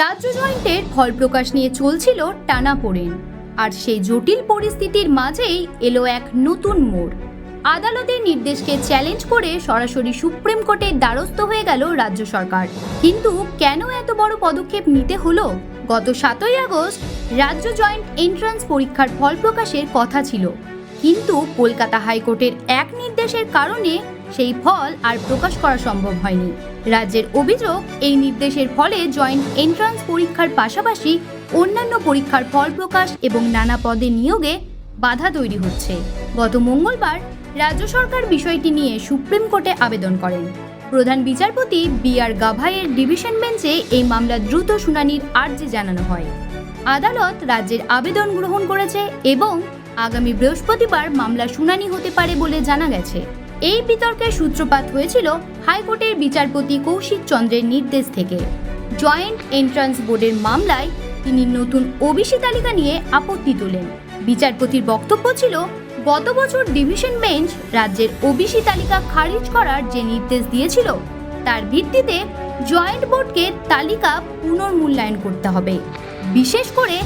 রাজ্য জয়েন্টের ফল প্রকাশ নিয়ে চলছিল টানাপোড়েন আর সেই জটিল পরিস্থিতির মাঝেই এলো এক নতুন মোড়। আদালতের নির্দেশকে চ্যালেঞ্জ করে সরাসরি সুপ্রিম কোর্টের দ্বারস্থ হয়ে গেল রাজ্য সরকার। কিন্তু কেন এত বড় পদক্ষেপ নিতে হলো? গত সাতই আগস্ট রাজ্য জয়েন্ট এন্ট্রান্স পরীক্ষার ফল প্রকাশের কথা ছিল। কিন্তু কলকাতা হাইকোর্টের এক নির্দেশের কারণে সেই ফল আর প্রকাশ করা সম্ভব হয়নি। রাজ্যের অভিযোগ, এই নির্দেশের ফলে জয়েন্ট এন্ট্রান্স পরীক্ষার পাশাপাশি অন্যান্য পরীক্ষার ফল প্রকাশ এবং নানা পদে নিয়োগে বাধা তৈরি হচ্ছে। গত মঙ্গলবার রাজ্য সরকার বিষয়টি নিয়ে সুপ্রিম কোর্টে আবেদন করেন। প্রধান বিচারপতি বি আর গাভাইয়ের ডিভিশন বেঞ্চে এই মামলা দ্রুত শুনানির আর্জি জানানো হয়। আদালত রাজ্যের আবেদন গ্রহণ করেছে এবং আগামী বৃহস্পতিবার মামলা শুনানি হতে পারে বলে জানা গেছে। এই বিতর্কের সূত্রপাত হয়েছিল হাইকোর্টের বিচারপতি কৌশিক চন্দ্রের নির্দেশ থেকে। জয়েন্ট এন্ট্রান্স বোর্ডের মামলায় তিনি নতুন ওবিসি তালিকা নিয়ে আপত্তি তোলেন। বিচারপতির বক্তব্য ছিল, গত বছর ডিভিশন বেঞ্চ রাজ্যের ওবিসি তালিকা খারিজ করার যে নির্দেশ দিয়েছিল, তার ভিত্তিতে জয়েন্ট বোর্ডকে তালিকা পুনর্মূল্যায়ন করতে হবে। বিশেষ করে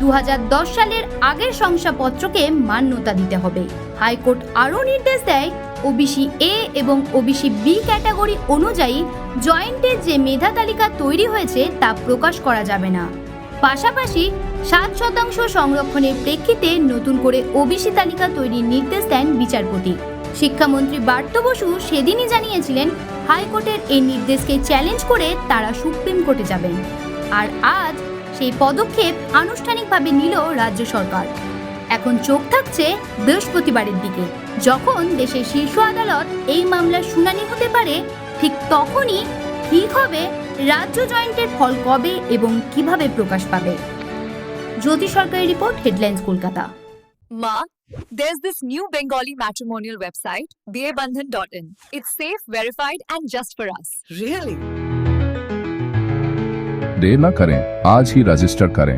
দু হাজার দশ সালের আগের শংসাপত্রকে মান্যতা দিতে হবে। হাইকোর্ট আরও নির্দেশ দেয় ওবিসি এ এবং ওবিসি বি ক্যাটাগরি অনুযায়ী জয়েন্টের যে মেধা তালিকা তৈরি হয়েছে তা প্রকাশ করা যাবে না। পাশাপাশি সাত শতাংশ সংরক্ষণের প্রেক্ষিতে নতুন করে ওবিসি তালিকা তৈরির নির্দেশ দেন বিচারপতি। শিক্ষামন্ত্রী বার্ত বসু সেদিনই জানিয়েছিলেন, হাইকোর্টের এই নির্দেশকে চ্যালেঞ্জ করে তারা সুপ্রিম কোর্টে যাবেন। আর আজ সেই পদক্ষেপ আনুষ্ঠানিকভাবে নিল রাজ্য সরকার। এখন চোখ থাকছে বৃহস্পতিবারের দিকে। যখন দেশের শীর্ষ আদালত এই মামলার শুনানি হতে পারে ঠিক তখনই ঠিক হবে রাজ্য জয়েন্টের ফল কবে এবং কিভাবে প্রকাশ পাবে জ্যোতি সরকারের report headlines Kolkata Ma, there's this new Bengali matrimonial website, bearbandhan.in. It's safe, verified, and just for us. Really? देर न करें आज ही रजिस्टर करें